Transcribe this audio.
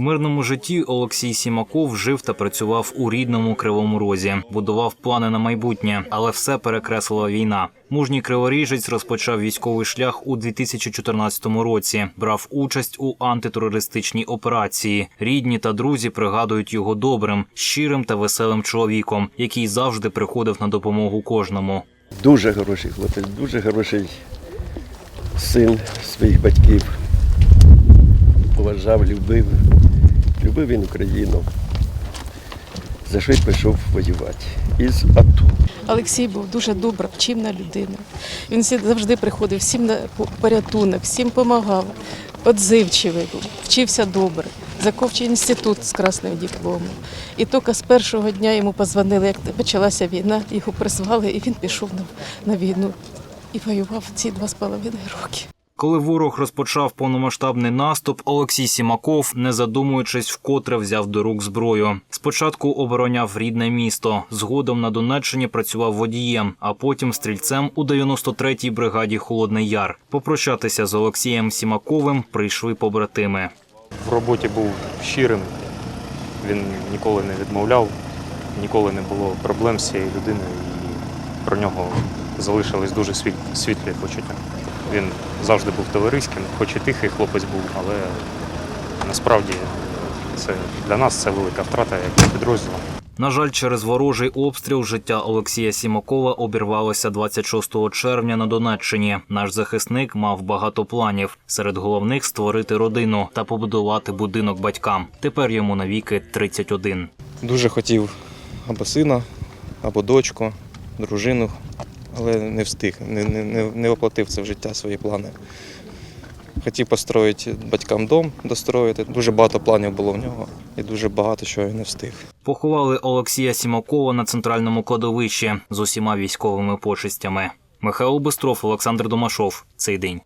Мирному житті Олексій Сімаков жив та працював у рідному кривому розі, будував плани на майбутнє, але все перекреслила війна. Мужній криворіжець розпочав військовий шлях у 2014 році. Брав участь у антитерористичній операції. Рідні та друзі пригадують його добрим, щирим та веселим чоловіком, який завжди приходив на допомогу кожному. Дуже хороший хлопець, дуже хороший син своїх батьків. Поважав, любив. Любив він Україну. За що й пішов воювати. Із АТО. Олексій був дуже добра, чимна людина. Він завжди приходив всім на порятунок, всім допомагав. Отзивчивий був, вчився добре. Закінчив інститут з красним дипломом. І тільки з першого дня йому позвонили, як почалася війна, його призвали, і він пішов на війну. І воював ці два з половиною роки. Коли ворог розпочав повномасштабний наступ, Олексій Сімаков, не задумуючись, вкотре взяв до рук зброю. Спочатку обороняв рідне місто. Згодом на Донеччині працював водієм, а потім стрільцем у 93-й бригаді Холодний Яр. Попрощатися з Олексієм Сімаковим прийшли побратими. в роботі був щирим, він ніколи не відмовляв, ніколи не було проблем з цією людиною, і про нього залишились дуже світлі почуття. Він завжди був товариським, хоч і тихий хлопець був, але насправді це для нас це велика втрата як підрозділу. На жаль, через ворожий обстріл життя Олексія Сімакова обірвалося 26 червня на Донеччині. Наш захисник мав багато планів. Серед головних створити родину та побудувати будинок батькам. Тепер йому навіки 31. Дуже хотів або сина, або дочку, дружину, але не встиг, не, не, не, воплотив це в життя свої плани. Хотів построїти батькам дом, достроїти. Дуже багато планів було в нього і дуже багато чого він не встиг. Поховали Олексія Сімакова на центральному кладовищі з усіма військовими почестями. Михайло Бистров, Олександр Домашов. Цей день.